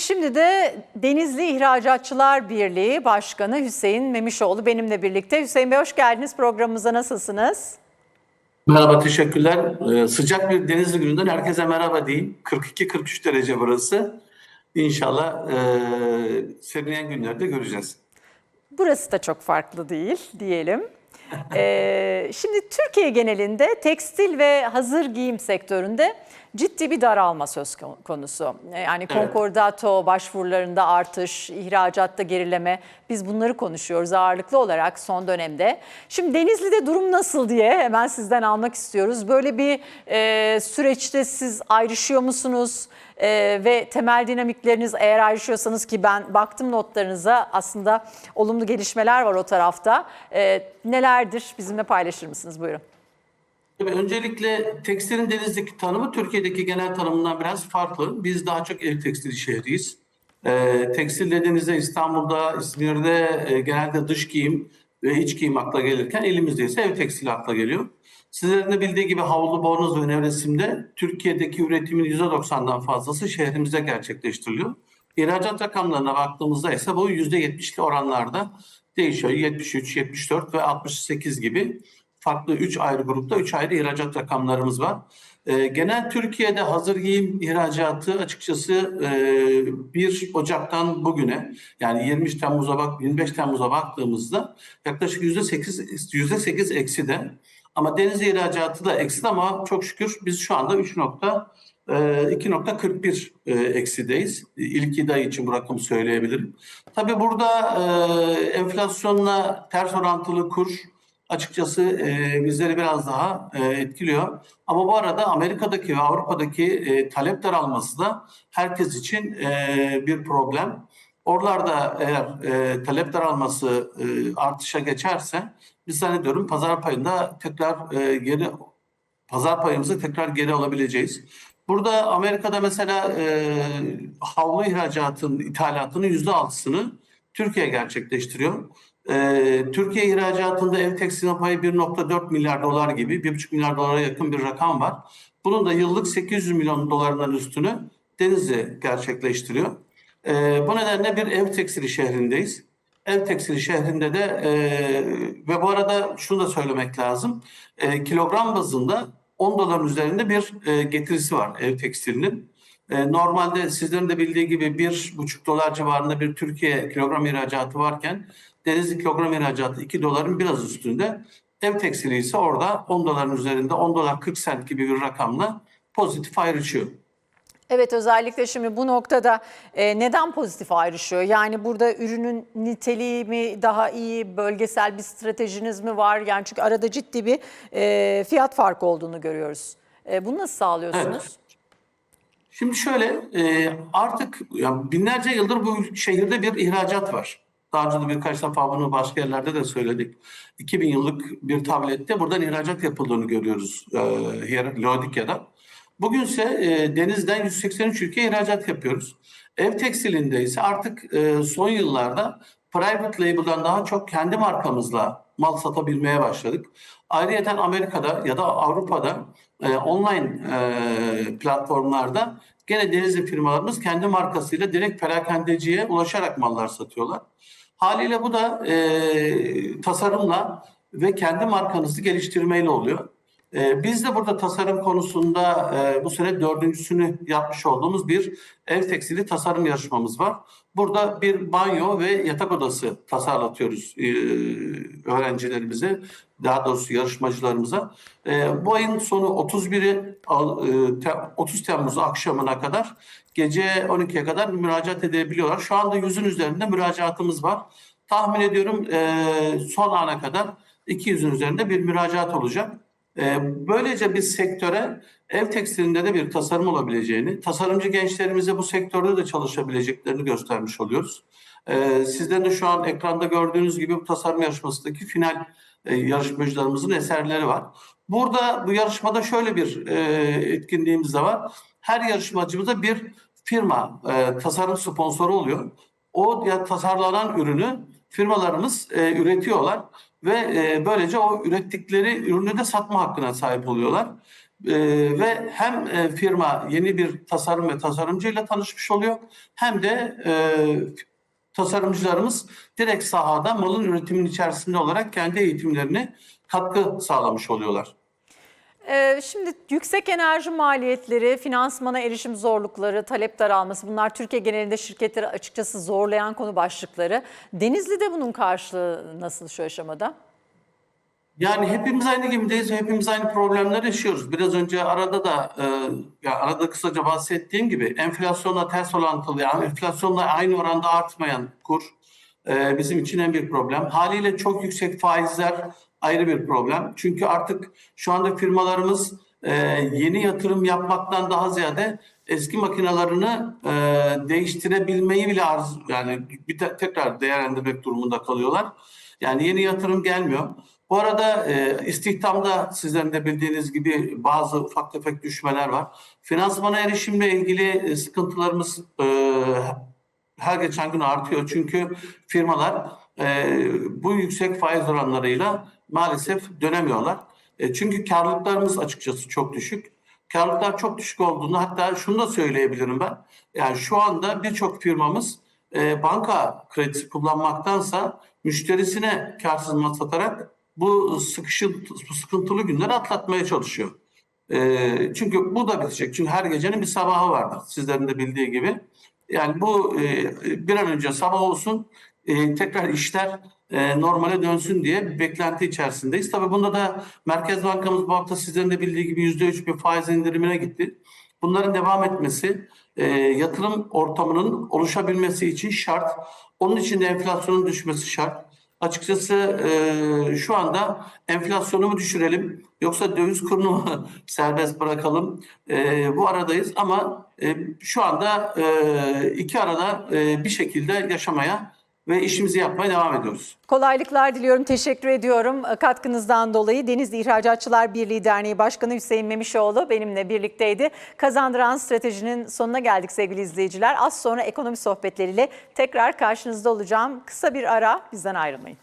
Ve şimdi de Denizli İhracatçılar Birliği Başkanı Hüseyin Memişoğlu benimle birlikte. Hüseyin Bey hoş geldiniz programımıza nasılsınız? Merhaba, teşekkürler. Ee, sıcak bir Denizli gününden herkese merhaba diyeyim. 42-43 derece burası. İnşallah e, serinleyen günlerde göreceğiz. Burası da çok farklı değil diyelim. Ee, şimdi Türkiye genelinde tekstil ve hazır giyim sektöründe ciddi bir daralma söz konusu. Yani konkordato başvurularında artış, ihracatta gerileme biz bunları konuşuyoruz ağırlıklı olarak son dönemde. Şimdi Denizli'de durum nasıl diye hemen sizden almak istiyoruz. Böyle bir e, süreçte siz ayrışıyor musunuz? E, ve temel dinamikleriniz eğer ayrışıyorsanız ki ben baktım notlarınıza aslında olumlu gelişmeler var o tarafta. E, nelerdir bizimle paylaşır mısınız? Buyurun. Öncelikle tekstilin Denizli'deki tanımı Türkiye'deki genel tanımından biraz farklı. Biz daha çok ev tekstili şehriyiz. Ee, tekstil dediğinizde İstanbul'da, İzmir'de e, genelde dış giyim ve iç giyim akla gelirken elimizde ise ev tekstili akla geliyor. Sizlerin de bildiği gibi havlu, bornoz ve nevresimde Türkiye'deki üretimin %90'dan fazlası şehrimizde gerçekleştiriliyor. İhracat rakamlarına baktığımızda ise bu %70'li oranlarda değişiyor. 73, 74 ve 68 gibi farklı 3 ayrı grupta 3 ayrı ihracat rakamlarımız var. E, genel Türkiye'de hazır giyim ihracatı açıkçası e, 1 Ocak'tan bugüne yani 23 Temmuz'a bak 25 Temmuz'a baktığımızda yaklaşık %8 %8 eksi de ama deniz ihracatı da eksi ama çok şükür biz şu anda 3 nokta 2.41 e, eksideyiz. İlk iki ay için bu rakamı söyleyebilirim. Tabii burada e, enflasyonla ters orantılı kur açıkçası e, bizleri biraz daha etkiliyor. Ama bu arada Amerika'daki ve Avrupa'daki talep daralması da herkes için bir problem. Oralarda eğer e, talep daralması e, artışa geçerse biz zannediyorum pazar payında tekrar e, geri pazar payımızı tekrar geri alabileceğiz. Burada Amerika'da mesela e, havlu ihracatının, ithalatının yüzde altısını Türkiye gerçekleştiriyor. Ee, Türkiye ihracatında ev tekstil payı 1.4 milyar dolar gibi 1.5 milyar dolara yakın bir rakam var. Bunun da yıllık 800 milyon dolarından üstünü Denizli gerçekleştiriyor. Ee, bu nedenle bir ev tekstili şehrindeyiz. Ev tekstili şehrinde de e, ve bu arada şunu da söylemek lazım. E, kilogram bazında 10 doların üzerinde bir e, getirisi var ev tekstilinin. E, normalde sizlerin de bildiği gibi 1,5 dolar civarında bir Türkiye kilogram ihracatı varken Denizli kilogram ihracatı 2 doların biraz üstünde. Ev tekstili ise orada 10 doların üzerinde 10 dolar 40 sent gibi bir rakamla pozitif ayrışıyor. Evet özellikle şimdi bu noktada e, neden pozitif ayrışıyor? Yani burada ürünün niteliği mi daha iyi, bölgesel bir stratejiniz mi var? Yani çünkü arada ciddi bir e, fiyat farkı olduğunu görüyoruz. E, bunu nasıl sağlıyorsunuz? Evet. Şimdi şöyle e, artık yani binlerce yıldır bu şehirde bir ihracat var. Daha önce de birkaç defa bunu başka yerlerde de söyledik. 2000 yıllık bir tablette buradan ihracat yapıldığını görüyoruz e, Laodikya'da. Bugünse e, denizden 183 ülkeye ihracat yapıyoruz. Ev tekstilinde ise artık e, son yıllarda private label'dan daha çok kendi markamızla mal satabilmeye başladık. Ayrıca Amerika'da ya da Avrupa'da e, online e, platformlarda gene denizli firmalarımız kendi markasıyla direkt perakendeciye ulaşarak mallar satıyorlar. Haliyle bu da e, tasarımla ve kendi markanızı geliştirmeyle oluyor. E, biz de burada tasarım konusunda e, bu sene dördüncüsünü yapmış olduğumuz bir ev tekstili tasarım yarışmamız var. Burada bir banyo ve yatak odası tasarlatıyoruz e, öğrencilerimize, daha doğrusu yarışmacılarımıza. E, bu ayın sonu 31'i e, 30 Temmuz akşamına kadar gece 12'ye kadar müracaat edebiliyorlar. Şu anda yüzün üzerinde müracaatımız var. Tahmin ediyorum e, son ana kadar 200'ün üzerinde bir müracaat olacak. E, böylece biz sektöre ev tekstilinde de bir tasarım olabileceğini, tasarımcı gençlerimize bu sektörde de çalışabileceklerini göstermiş oluyoruz. E, sizlerin de şu an ekranda gördüğünüz gibi bu tasarım yarışmasındaki final e, yarışmacılarımızın eserleri var. Burada bu yarışmada şöyle bir e, etkinliğimiz de var. Her yarışmacımıza bir firma e, tasarım sponsoru oluyor. O ya tasarlanan ürünü firmalarımız üretiyorlar ve e, böylece o ürettikleri ürünü de satma hakkına sahip oluyorlar. Ee, ve hem e, firma yeni bir tasarım ve tasarımcıyla tanışmış oluyor hem de e, tasarımcılarımız direkt sahada malın üretiminin içerisinde olarak kendi eğitimlerine katkı sağlamış oluyorlar. Ee, Şimdi yüksek enerji maliyetleri, finansmana erişim zorlukları, talep daralması bunlar Türkiye genelinde şirketleri açıkçası zorlayan konu başlıkları. Denizli'de bunun karşılığı nasıl şu aşamada? Yani hepimiz aynı gemideyiz, hepimiz aynı problemler yaşıyoruz. Biraz önce arada da, e, ya arada kısaca bahsettiğim gibi enflasyonla ters orantılı, yani enflasyonla aynı oranda artmayan kur e, bizim için en büyük problem. Haliyle çok yüksek faizler ayrı bir problem. Çünkü artık şu anda firmalarımız e, yeni yatırım yapmaktan daha ziyade eski makinalarını e, değiştirebilmeyi bile arzu, yani bir te- tekrar değerlendirmek durumunda kalıyorlar. Yani yeni yatırım gelmiyor. Bu arada e, istihdamda sizlerin de bildiğiniz gibi bazı ufak tefek düşmeler var. Finansmana erişimle ilgili e, sıkıntılarımız e, her geçen gün artıyor. Çünkü firmalar e, bu yüksek faiz oranlarıyla maalesef dönemiyorlar. E, çünkü karlılıklarımız açıkçası çok düşük. Karlılıklar çok düşük olduğunda hatta şunu da söyleyebilirim ben. Yani şu anda birçok firmamız e, banka kredisi kullanmaktansa müşterisine karsız mal satarak bu sıkışın, bu sıkıntılı günleri atlatmaya çalışıyor. E, çünkü bu da bitecek. Çünkü her gecenin bir sabahı vardır. Sizlerin de bildiği gibi. Yani bu e, bir an önce sabah olsun e, tekrar işler e, normale dönsün diye beklenti içerisindeyiz. Tabii bunda da Merkez Bankamız bu hafta sizlerin de bildiği gibi %3 bir faiz indirimine gitti. Bunların devam etmesi e, yatırım ortamının oluşabilmesi için şart. Onun için de enflasyonun düşmesi şart. Açıkçası e, şu anda enflasyonu mu düşürelim yoksa döviz kurunu mu serbest bırakalım? E, bu aradayız ama e, şu anda e, iki arada e, bir şekilde yaşamaya ve işimizi yapmaya devam ediyoruz. Kolaylıklar diliyorum, teşekkür ediyorum katkınızdan dolayı. Denizli İhracatçılar Birliği Derneği Başkanı Hüseyin Memişoğlu benimle birlikteydi. Kazandıran stratejinin sonuna geldik sevgili izleyiciler. Az sonra ekonomi sohbetleriyle tekrar karşınızda olacağım. Kısa bir ara, bizden ayrılmayın.